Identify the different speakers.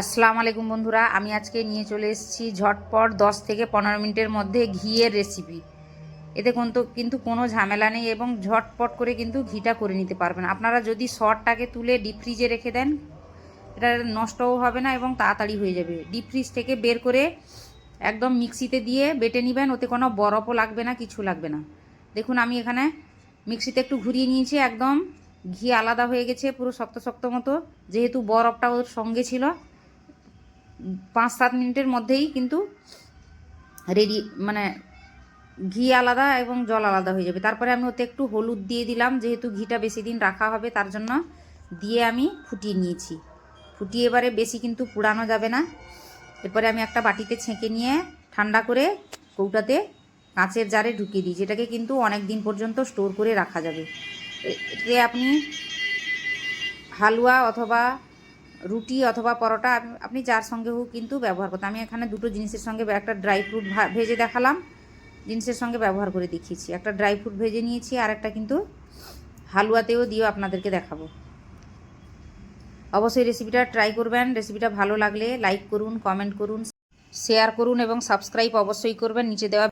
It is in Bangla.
Speaker 1: আসসালামু আলাইকুম বন্ধুরা, আমি আজকে নিয়ে চলে এসেছি ঝটপট দশ থেকে পনেরো মিনিটের মধ্যে ঘিয়ের রেসিপি এতে কিন্তু কিন্তু কোনো ঝামেলা নেই এবং ঝটপট করে কিন্তু ঘিটা করে নিতে পারবেন। আপনারা যদি শর্টটাকে তুলে ডিপ ফ্রিজে রেখে দেন, এটা নষ্টও হবে না এবং তাড়াতাড়ি হয়ে যাবে। ডিপ ফ্রিজ থেকে বের করে একদম মিক্সিতে দিয়ে বেটে নেবেন, ওতে কোনো বরফও লাগবে না, কিছু লাগবে না। দেখুন, আমি এখানে মিক্সিতে একটু ঘুরিয়ে নিয়েছি, একদম ঘি আলাদা হয়ে গেছে, পুরো শক্ত শক্ত মতো। যেহেতু বরফটা ওর সঙ্গে ছিল পাঁচ সাত মিনিটের মধ্যেই কিন্তু রেডি মানে ঘি আলাদা এবং জল আলাদা হয়ে যাবে। তারপরে আমি ওতে একটু হলুদ দিয়ে দিলাম, যেহেতু ঘিটা বেশি দিন রাখা হবে, তার জন্য দিয়ে আমি ফুটিয়ে নিয়েছি। ফুটিয়ে এবারে বেশি কিন্তু পুড়ানো যাবে না। এরপরে আমি একটা বাটিতে ছেঁকে নিয়ে ঠান্ডা করে কৌটাতে কাঁচের জারে ঢুকিয়ে দিই, যেটাকে কিন্তু অনেক দিন পর্যন্ত স্টোর করে রাখা যাবে। এতে আপনি হালুয়া অথবা রুটি অথবা পরোটা আপনি যার সঙ্গে হোক কিন্তু ব্যবহার করতে। আমি এখানে দুটো জিনিসের সঙ্গে একটা ড্রাই ফ্রুট ভেজে দেখালাম, জিনিসের সঙ্গে ব্যবহার করে দেখিয়েছি। একটা ড্রাই ফ্রুট ভেজে নিয়েছি, আর একটা কিন্তু হালুয়াতেও দিয়েও আপনাদেরকে দেখাবো। অবশ্যই রেসিপিটা ট্রাই করবেন। রেসিপিটা ভালো লাগলে লাইক করুন কমেন্ট করুন শেয়ার করুন এবং সাবস্ক্রাইব অবশ্যই করবেন। নিচে দেওয়া